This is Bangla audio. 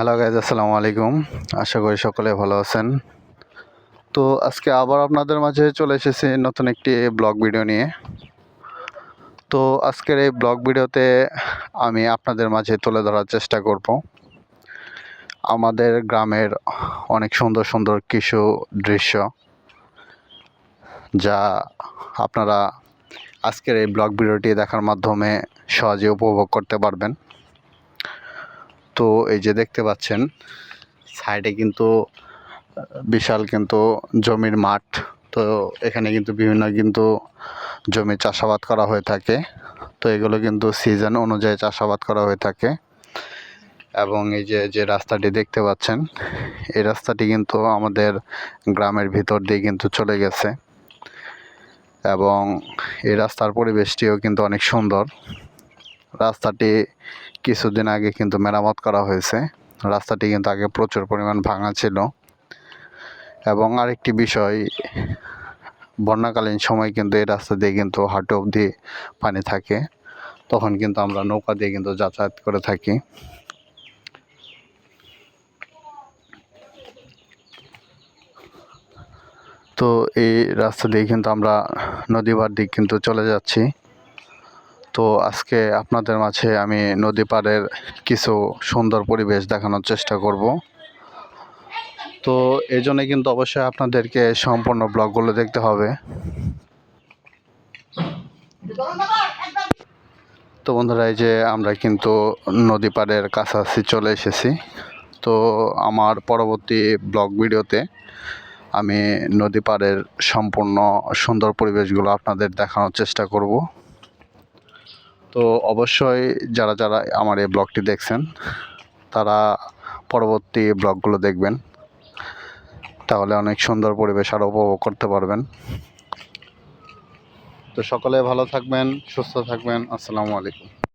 হ্যালো গাইজ আসসালামু আলাইকুম। আশা করি সকলে ভালো আছেন। তো আজকে আবার আপনাদের মাঝে চলে এসেছি নতুন একটি ব্লগ ভিডিও নিয়ে। তো আজকের এই ব্লগ ভিডিওতে আমি আপনাদের মাঝে তুলে ধরার চেষ্টা করব। আমাদের গ্রামের অনেক সুন্দর সুন্দর কিছু দৃশ্য, যা আপনারা আজকের এই ব্লগ ভিডিওটি দেখার মাধ্যমে সহজে উপভোগ করতে পারবেন। তো এই যে দেখতে পাচ্ছেন সাইডে কিন্তু, বিশাল কিন্তু জমির মাঠ। তো এখানে কিন্তু বিভিন্ন কিন্তু জমি চাষাবাদ করা হয়ে থাকে। তো এগুলো কিন্তু সিজন অনুযায়ী চাষাবাদ করা হয়ে থাকে। এবং এই যে যে রাস্তাটি দেখতে পাচ্ছেন, এই রাস্তাটি কিন্তু আমাদের গ্রামের ভিতর দিয়ে কিন্তু চলে গেছে। এবং এই রাস্তার পরিবেশটিও কিন্তু অনেক সুন্দর। রাস্তাটি কিছুদিন আগে কিন্তু মেরামত করা হয়েছে। রাস্তাটি কিন্তু আগে প্রচুর পরিমাণ ভাঙা ছিল। এবং আরেকটি বিষয়, বন্যাকালীন সময় কিন্তু এই রাস্তা দিয়ে কিন্তু হাঁটু অবধি পানি থাকে। তখন কিন্তু আমরা নৌকা দিয়ে কিন্তু যাতায়াত করে থাকি। তো এই রাস্তা দিয়ে কিন্তু আমরা নদীবার দিক কিন্তু চলে যাচ্ছি। তো আজকে আপনাদের মাঝে আমি নদী পাড়ের কিছু সুন্দর পরিবেশ দেখানোর চেষ্টা করব। তো এই জন্যে কিন্তু অবশ্যই আপনাদেরকে সম্পূর্ণ ব্লগগুলো দেখতে হবে। তো বন্ধুরা, এই যে আমরা কিন্তু নদী পাড়ের কাছাকাছি চলে এসেছি। তো আমার পরবর্তী ব্লগ ভিডিওতে আমি নদী পাড়ের সম্পূর্ণ সুন্দর পরিবেশগুলো আপনাদের দেখানোর চেষ্টা করব। তো অবশ্যই যারা যারা আমার এই ব্লগটি দেখছেন, তারা পরবর্তী ব্লগগুলো দেখবেন। তাহলে অনেক সুন্দর পরিবেশ আরও উপভোগ করতে পারবেন। তো সকলে ভালো থাকবেন, সুস্থ থাকবেন। আসসালামু আলাইকুম।